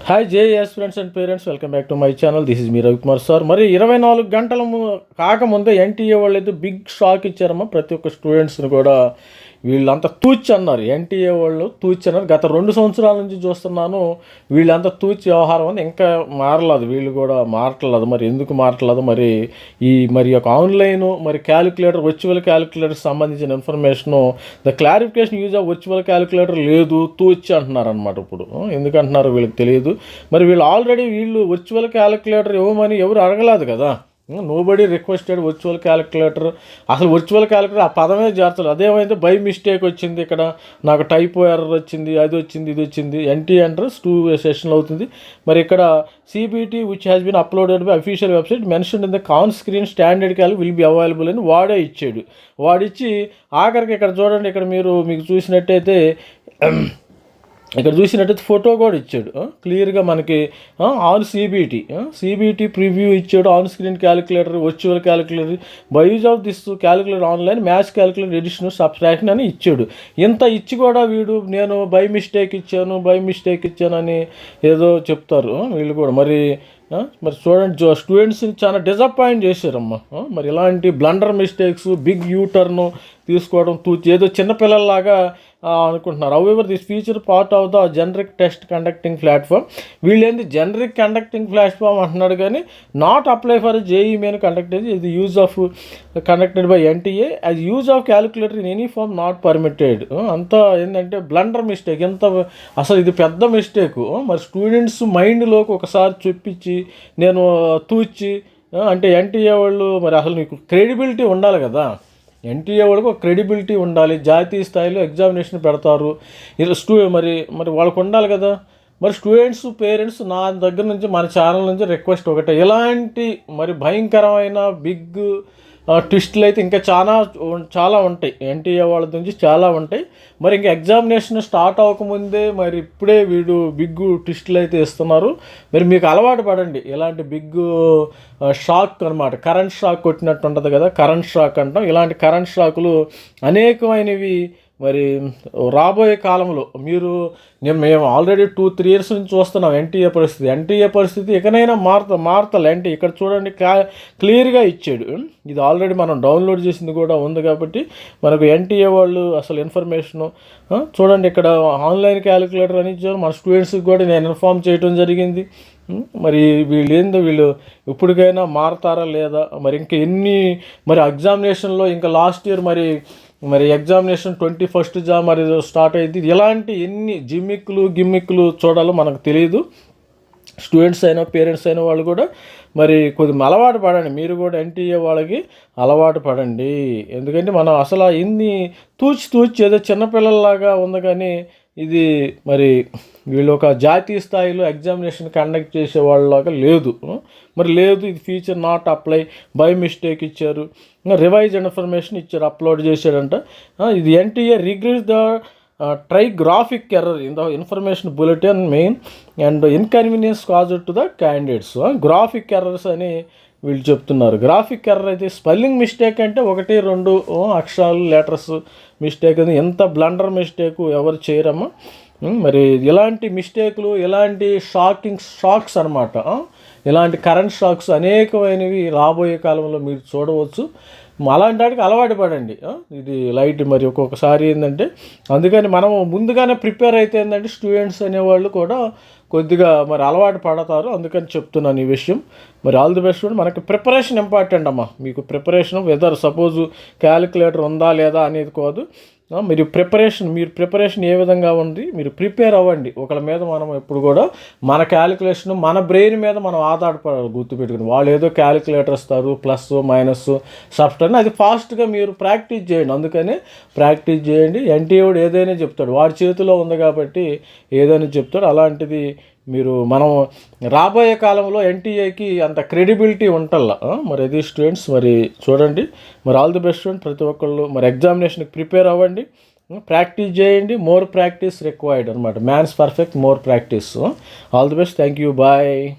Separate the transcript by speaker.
Speaker 1: Hi JS friends and parents welcome back to my channel this is me Ravikumar sir మరి ఇరవై నాలుగు గంటల ము- కాకముందే ఎన్టీఏ వాళ్ళు అయితే బిగ్ షాక్ ఇచ్చారమ్మా. ప్రతి ఒక్క స్టూడెంట్స్ని కూడా వీళ్ళంతా తూచి అన్నారు. ఎన్టీఏ వాళ్ళు తూచి అన్నారు. గత రెండు సంవత్సరాల నుంచి చూస్తున్నాను వీళ్ళంతా తూచి వ్యవహారం అని ఇంకా మారలేదు. వీళ్ళు కూడా మారట్లేదు. మరి ఎందుకు మారట్లేదు? మరి ఈ మరి ఒక ఆన్లైన్ మరి క్యాలిక్యులేటర్ వర్చువల్ క్యాలిక్యులేటర్ సంబంధించిన information the clarification use of virtual calculator లేదు తూచి అంటున్నారు అనమాట ఇప్పుడు ఎందుకంటున్నారు వీళ్ళకి తెలియదు. మరి వీళ్ళు ఆల్రెడీ వీళ్ళు వర్చువల్ క్యాలిక్యులేటర్ ఇవ్వమని ఎవరు అడగలేదు కదా? నోబడి రిక్వెస్టెడ్ వర్చువల్ క్యాలిక్యులేటర్ అసలు వర్చువల్ క్యాలిక్యులేటర్ ఆ పదమే చేర్చలేదు అదేమైతే బై మిస్టేక్ వచ్చింది ఇక్కడ. నాకు టైపో ఎర్రర్ వచ్చింది అది వచ్చింది ఇది వచ్చింది. ఎన్టీ ఎంట్రన్స్ టూ సెషన్లు అవుతుంది. మరి ఇక్కడ CBT which has been uploaded by official website mention in the on screen standard calc will be available అని వాడే ఇచ్చాడు. వాడిచ్చి ఆఖరికి ఇక్కడ చూడండి ఇక్కడ మీరు మీకు చూసినట్టయితే ఇక్కడ చూసినట్టయితే ఫోటో కూడా ఇచ్చాడు. క్లియర్గా మనకి ఆన్ సిబిటి సిబిటి ప్రివ్యూ ఇచ్చాడు on screen calculator virtual calculator. By use of this calculator online maths calculator addition subtraction అని ఇచ్చాడు. ఇంత ఇచ్చి కూడా వీడు నేను బై మిస్టేక్ ఇచ్చాను బై మిస్టేక్ ఇచ్చానని ఏదో చెప్తారు వీళ్ళు కూడా. మరి మరి చూడండి స్టూడెంట్స్ని చాలా డిసప్పాయింట్ చేశారమ్మా. మరి ఇలాంటి blunder mistakes big U turn తీసుకోవడం తూ ఏదో చిన్నపిల్లల్లాగా అనుకుంటున్నారు. However this feature part of the generic test conducting platform వీళ్ళేంది? Generic conducting platform అంటున్నాడు కానీ not apply for JEE main conducted ఇది use of conducted by NTA as use of calculator in any form not permitted అంతా ఏంటంటే blunder mistake ఎంత అసలు ఇది పెద్ద mistake మరి స్టూడెంట్స్ మైండ్లోకి ఒకసారి చూపించి నేను తూచి అంటే ఎన్టీఏ వాళ్ళు మరి అసలు నీకు క్రెడిబిలిటీ ఉండాలి కదా. ఎన్టీఏ వాళ్ళకి ఒక క్రెడిబిలిటీ ఉండాలి. జాతీయ స్థాయిలో ఎగ్జామినేషన్ పెడతారు. ఇలా స్టూ మరి మరి వాళ్ళకు ఉండాలి కదా. మరి స్టూడెంట్స్ పేరెంట్స్ నా దగ్గర నుంచి మన ఛానల్ నుంచి రిక్వెస్ట్ ఒకటే. ఇలాంటి మరి భయంకరమైన బిగ్ ట్విస్టులు అయితే ఇంకా చాలా చాలా ఉంటాయి. ఎన్టీఏ వాళ్ళ నుంచి చాలా ఉంటాయి. మరి ఇంకా ఎగ్జామినేషన్ స్టార్ట్ అవ్వకముందే మరి ఇప్పుడే వీడు బిగ్ ట్విస్టులు అయితే ఇస్తున్నారు. మరి మీకు అలవాటు పడండి. ఇలాంటి బిగ్ షాక్ అనమాట కరెంట్ షాక్ కొట్టినట్టు ఉంటుంది కదా కరెంట్ షాక్ అంటాం. ఇలాంటి కరెంట్ షాకులు అనేకమైనవి మరి రాబోయే కాలంలో మీరు నేను మేము ఆల్రెడీ టూ త్రీ ఇయర్స్ నుంచి చూస్తున్నాం ఎన్టీఏ పరిస్థితి. ఎన్టీఏ పరిస్థితి ఇకనైనా మారుత మారతలే. అంటే ఇక్కడ చూడండి క్లా క్లియర్గా ఇచ్చాడు. ఇది ఆల్రెడీ మనం డౌన్లోడ్ చేసింది కూడా ఉంది కాబట్టి మనకు ఎన్టీఏ వాళ్ళు అసలు ఇన్ఫర్మేషను చూడండి ఇక్కడ ఆన్లైన్ క్యాలిక్యులేటర్ అని ఇచ్చారు. మన స్టూడెంట్స్కి కూడా నేను ఇన్ఫామ్ చేయడం జరిగింది. మరి వీళ్ళు ఏందో వీళ్ళు ఇప్పటికైనా మారతారా లేదా? మరి ఇంకా ఎన్ని మరి ఎగ్జామినేషన్లో ఇంకా లాస్ట్ ఇయర్ మరి మరి ఎగ్జామినేషన్ ట్వంటీ ఫస్ట్ జా మరి స్టార్ట్ అయింది. ఎలాంటి ఎన్ని జిమ్మిక్లు గిమ్మిక్లు చూడాలో మనకు తెలియదు. స్టూడెంట్స్ అయినా పేరెంట్స్ అయిన వాళ్ళు కూడా మరి కొద్దిగా అలవాటు పడండి. మీరు కూడా ఎన్టీఏ వాళ్ళకి అలవాటు పడండి. ఎందుకంటే మనం అసలు ఇన్ని తూచి తూచి ఏదో చిన్నపిల్లల్లాగా ఉంది కానీ ఇది మరి వీళ్ళు ఒక జాతీయ స్థాయిలో ఎగ్జామినేషన్ కండక్ట్ చేసే వాళ్ళలాగా లేదు. మరి లేదు ఇది feature not apply by mistake ఇచ్చారు. రివైజ్ ఇన్ఫర్మేషన్ ఇచ్చారు అప్లోడ్ చేశారంట ఇది NTA regrets the typographic error in the information bulletin main and inconvenience cause to the candidates graphic errors అని వీళ్ళు చెప్తున్నారు. గ్రాఫిక్ ఎర్రర్ అయితే స్పెల్లింగ్ మిస్టేక్ అంటే ఒకటి రెండు అక్షరాలు లెటర్స్ మిస్టేక్ అని ఎంత బ్లండర్ మిస్టేక్ ఎవరు చేయరమ్మా? మరి ఇలాంటి మిస్టేక్లు ఇలాంటి షాకింగ్ షాక్స్ అనమాట ఇలాంటి కరెంట్ షాక్స్ అనేకమైనవి రాబోయే కాలంలో మీరు చూడవచ్చు. అలాంటి వాటికి అలవాటు పడండి. ఇది లైట్ మరి ఒక్కొక్కసారి ఏంటంటే అందుకని మనం ముందుగానే ప్రిపేర్ అయితే ఏంటంటే స్టూడెంట్స్ అనేవాళ్ళు కూడా కొద్దిగా మరి అలవాటు పడతారు. అందుకని చెప్తున్నాను ఈ విషయం. మరి ఆల్ ది బెస్ట్ మనకి ప్రిపరేషన్ ఇంపార్టెంట్ అమ్మా. మీకు ప్రిపరేషన్ వెదర్ సపోజ్ క్యాలిక్యులేటర్ ఉందా లేదా అనేది కాదు. మీరు ప్రిపరేషన్ మీరు ప్రిపరేషన్ ఏ విధంగా ఉంది మీరు ప్రిపేర్ అవ్వండి. ఒకళ్ళ మీద మనం ఎప్పుడు కూడా మన క్యాలిక్యులేషన్ మన బ్రెయిన్ మీద మనం ఆధారపడాలి గుర్తుపెట్టుకుని వాళ్ళు ఏదో క్యాలిక్యులేటర్ ఇస్తారు ప్లస్ మైనస్ సబ్స్టర్ అది ఫాస్ట్గా మీరు ప్రాక్టీస్ చేయండి. అందుకని ప్రాక్టీస్ చేయండి. ఎన్టీఓడు ఏదైనా చెప్తాడు. వాడి చేతిలో ఉంది కాబట్టి ఏదైనా చెప్తాడు. అలాంటిది మీరు మనం రాబోయే కాలంలో ఎన్టీఏకి అంత క్రెడిబిలిటీ ఉంటల్లా? మరి అది స్టూడెంట్స్ మరి చూడండి. మరి ఆల్ ది బెస్ట్ స్టూడెంట్ ప్రతి ఒక్కళ్ళు. మరి ఎగ్జామినేషన్కి ప్రిపేర్ అవ్వండి. ప్రాక్టీస్ చేయండి. మోర్ ప్రాక్టీస్ రిక్వైర్డ్ అనమాట makes perfect more practice. All the best. Thank you. Bye.